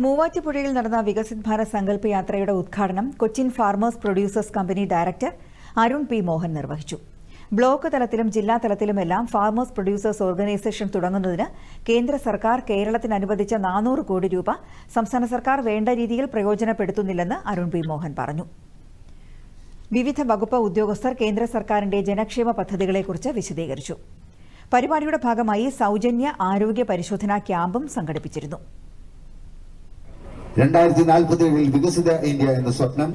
മൂവാറ്റുപുഴയിൽ നടന്ന വികസിത് ഭാരത് സങ്കല്പ യാത്രയുടെ ഉദ്ഘാടനം Cochin farmers producers company director Arun P Mohan നിർവഹിച്ചു. ബ്ലോക്ക് തലത്തിലും ജില്ലാ തലത്തിലുമെല്ലാം ഫാർമേഴ്സ് പ്രൊഡ്യൂസേഴ്സ് ഓർഗനൈസേഷൻ തുടങ്ങുന്നതിന് കേന്ദ്ര സർക്കാർ കേരളത്തിന് അനുവദിച്ച നാനൂറ് കോടി രൂപ സംസ്ഥാന സർക്കാർ വേണ്ട രീതിയിൽ പ്രയോജനപ്പെടുത്തുന്നില്ലെന്ന് അരുൺ പി മോഹൻ പറഞ്ഞു. വിവിധ വകുപ്പ് ഉദ്യോഗസ്ഥർ കേന്ദ്ര സർക്കാരിന്റെ ജനക്ഷേമ പദ്ധതികളെക്കുറിച്ച് വിശദീകരിച്ചു. പരിപാടിയുടെ ഭാഗമായി സൗജന്യ ആരോഗ്യ പരിശോധനാ ക്യാമ്പും സംഘടിപ്പിച്ചിരുന്നു. രണ്ടായിരത്തി നാൽപ്പത്തി ഏഴിൽ വികസിത ഇന്ത്യ എന്ന സ്വപ്നം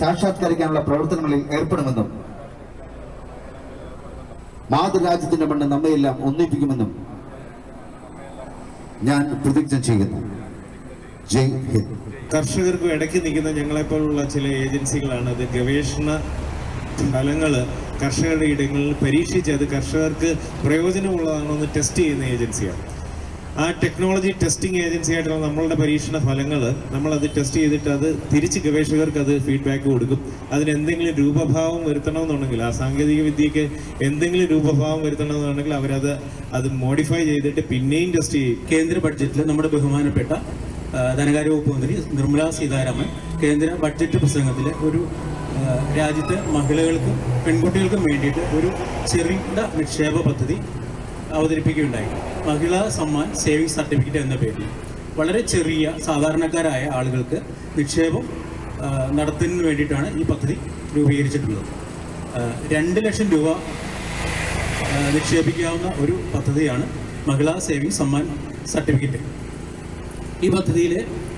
സാക്ഷാത്കരിക്കാനുള്ള പ്രവർത്തനങ്ങളിൽ ഏർപ്പെടുമെന്നും മാതൃരാജ്യത്തിന്റെ മണ്ണ് നമ്മയെല്ലാം ഒന്നിപ്പിക്കുമെന്നും ഞാൻ പ്രതിജ്ഞ ചെയ്യുന്നു. ജയ് ഹിന്ദ്. കർഷകർക്ക് ഇടയ്ക്ക് നിൽക്കുന്ന ഞങ്ങളെപ്പോലുള്ള ചില ഏജൻസികളാണ്. അത് ഗവേഷണ ഫലങ്ങൾ കർഷകരുടെ ഇടങ്ങളിൽ പരീക്ഷിച്ച് അത് കർഷകർക്ക് പ്രയോജനമുള്ളതാണോ എന്ന് ടെസ്റ്റ് ചെയ്യുന്ന ഏജൻസിയാണ്. ആ ടെക്നോളജി ടെസ്റ്റിംഗ് ഏജൻസി ആയിട്ടുള്ള നമ്മളുടെ പരീക്ഷണ ഫലങ്ങൾ നമ്മളത് ടെസ്റ്റ് ചെയ്തിട്ട് അത് തിരിച്ച് ഗവേഷകർക്ക് അത് ഫീഡ്ബാക്ക് കൊടുക്കും. അതിന് എന്തെങ്കിലും രൂപഭാവം വരുത്തണമെന്നുണ്ടെങ്കിൽ ആ സാങ്കേതിക വിദ്യക്ക് എന്തെങ്കിലും രൂപഭാവം വരുത്തണമെന്നുണ്ടെങ്കിൽ അവരത് അത് മോഡിഫൈ ചെയ്തിട്ട് പിന്നെയും ടെസ്റ്റ് ചെയ്യും. കേന്ദ്ര ബഡ്ജറ്റിൽ നമ്മുടെ ബഹുമാനപ്പെട്ട ധനകാര്യ വകുപ്പ് മന്ത്രി നിർമ്മലാ സീതാരാമൻ കേന്ദ്ര ബഡ്ജറ്റ് പ്രസംഗത്തിൽ ഒരു രാജ്യത്തെ മഹിളകൾക്കും പെൺകുട്ടികൾക്കും വേണ്ടിയിട്ട് ഒരു ചെറിയ നിക്ഷേപ പദ്ധതി അവതരിപ്പിക്കുകയുണ്ടായി. മഹിളാ സമ്മാൻ സേവിങ് സർട്ടിഫിക്കറ്റ് എന്ന പേരിൽ. വളരെ ചെറിയ സാധാരണക്കാരായ ആളുകൾക്ക് നിക്ഷേപം നടത്തുന്നതിന് വേണ്ടിയിട്ടാണ് ഈ പദ്ധതി രൂപീകരിച്ചിട്ടുള്ളത്. രണ്ട് ലക്ഷം രൂപ നിക്ഷേപിക്കാവുന്ന ഒരു പദ്ധതിയാണ് മഹിളാ സേവിങ് സമ്മാൻ സർട്ടിഫിക്കറ്റ്. ഈ പദ്ധതിയിൽ എ-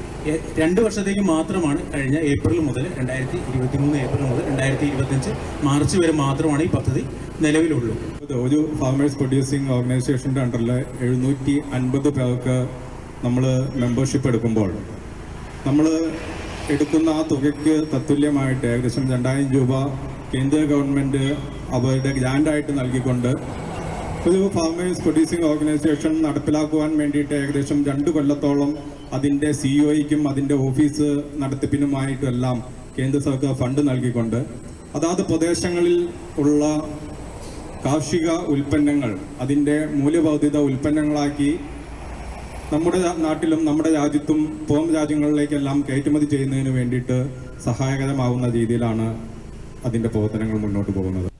രണ്ട് വർഷത്തേക്ക് മാത്രമാണ് കഴിഞ്ഞ ഏപ്രിൽ മുതൽ രണ്ടായിരത്തി ഇരുപത്തി മൂന്ന് ഏപ്രിൽ മുതൽ രണ്ടായിരത്തി ഇരുപത്തഞ്ച് മാർച്ച് വരെ മാത്രമാണ് ഈ പദ്ധതി നിലവിലുള്ളൂ. ഒരു ഫാർമേഴ്സ് പ്രൊഡ്യൂസിങ് ഓർഗനൈസേഷന്റെ അണ്ടറിൽ എഴുന്നൂറ്റി അൻപത് പേർക്ക് നമ്മൾ മെമ്പർഷിപ്പ് എടുക്കുമ്പോൾ നമ്മൾ എടുക്കുന്ന ആ തുകയ്ക്ക് തത്തുല്യമായിട്ട് ഏകദേശം രണ്ടായിരം രൂപ കേന്ദ്ര ഗവൺമെന്റ് അവരുടെ ഗ്രാൻഡായിട്ട് നൽകിക്കൊണ്ട് ഒരു ഫാമേഴ്സ് പ്രൊഡ്യൂസിങ് ഓർഗനൈസേഷൻ നടപ്പിലാക്കുവാൻ വേണ്ടിയിട്ട് ഏകദേശം രണ്ട് കൊല്ലത്തോളം അതിന്റെ സിഇഒയ്ക്കും അതിന്റെ ഓഫീസ് നടത്തിപ്പിനുമായിട്ടുമെല്ലാം കേന്ദ്ര സർക്കാർ ഫണ്ട് നൽകിക്കൊണ്ട്. അതാത് പ്രദേശങ്ങളിൽ ഉള്ള കാർഷിക ഉൽപ്പന്നങ്ങൾ അതിന്റെ മൂല്യവർദ്ധിത ഉൽപ്പന്നങ്ങളാക്കി നമ്മുടെ നാട്ടിലും നമ്മുടെ രാജ്യത്തും പുറം രാജ്യങ്ങളിലേക്കെല്ലാം കയറ്റുമതി ചെയ്യുന്നതിന് വേണ്ടിയിട്ട് സഹായകരമാവുന്ന രീതിയിലാണ് അതിന്റെ പ്രവർത്തനങ്ങൾ മുന്നോട്ട് പോകുന്നത്.